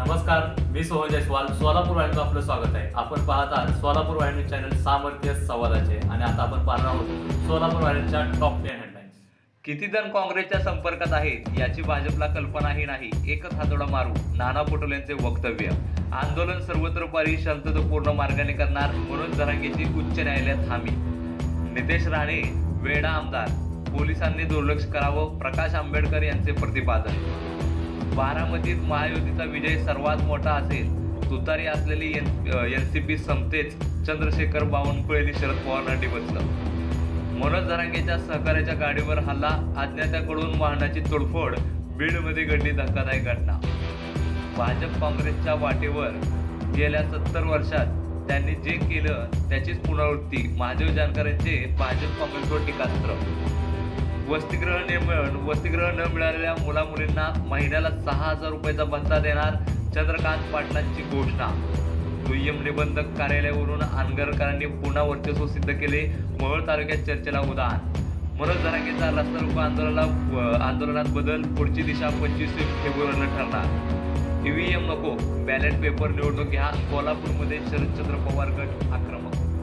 नमस्कार मी सोहन जयस्वाल. सोलापूर वाहिनीचं आपलं स्वागत आहे. आपण पाहत आहात सोलापूर वाहिनी चॅनल सामर्थ्य संवादाचे आणि आता आपण पाहणार आहोत सोलापूर वाहिनीच्या टॉप टेन हेडलाईन्स किती जण काँग्रेसच्या संपर्कात आहेत याची भाजपला कल्पनाही नाही. एकच हातोडा मारू नाना पटोलेंचे वक्तव्य. आंदोलन सर्वत्र पारी शांततापूर्ण मार्गाने करणार म्हणून जरांगेची उच्च न्यायालयात हमी. नितेश राणे वेडा आमदार. पोलिसांनी दुर्लक्ष करावं प्रकाश आंबेडकर यांचे प्रतिपादन. बारामतीत महायुतीचा विजय सर्वात मोठा असेल. तुतारी असलेली एन सी पी संपतेच चंद्रशेखर बावनकुळेनी शरद पवारांना डिवचलं मनोज धरांगेच्या सहकार्याच्या गाडीवर हल्ला अज्ञात्याकडून वाहनाची तोडफोड बीडमध्ये घडली धक्कादायक घटना. भाजप काँग्रेसच्या वाटेवर गेल्या सत्तर वर्षात त्यांनी जे केलं त्याचीच पुनरावृत्ती. महादेव जानकर यांचे भाजप काँग्रेसवर टीकास्त्र. वसतिगृह न वसतिगृह न मिळालेल्या मुला मुलींना महिन्याला सहा हजार रुपयाचा भत्ता देणार चंद्रकांत पाटलांची घोषणा. दुय्यम निबंधक कार्यालयावरून आनगरकरांनी पुन्हा वर्चस्व सिद्ध केले. मोहोळ तालुक्यात चर्चेला उदाहरण. मनोज जरांगेचा रस्ता रोको आंदोलनाला आंदोलनात बदल पुढची दिशा पंचवीस फेब्रुवारीला ठरणार. ईव्हीएम नको बॅलेट पेपर निवडणूक घ्या. कोल्हापूरमध्ये शरदचंद्र पवार गट आक्रमक.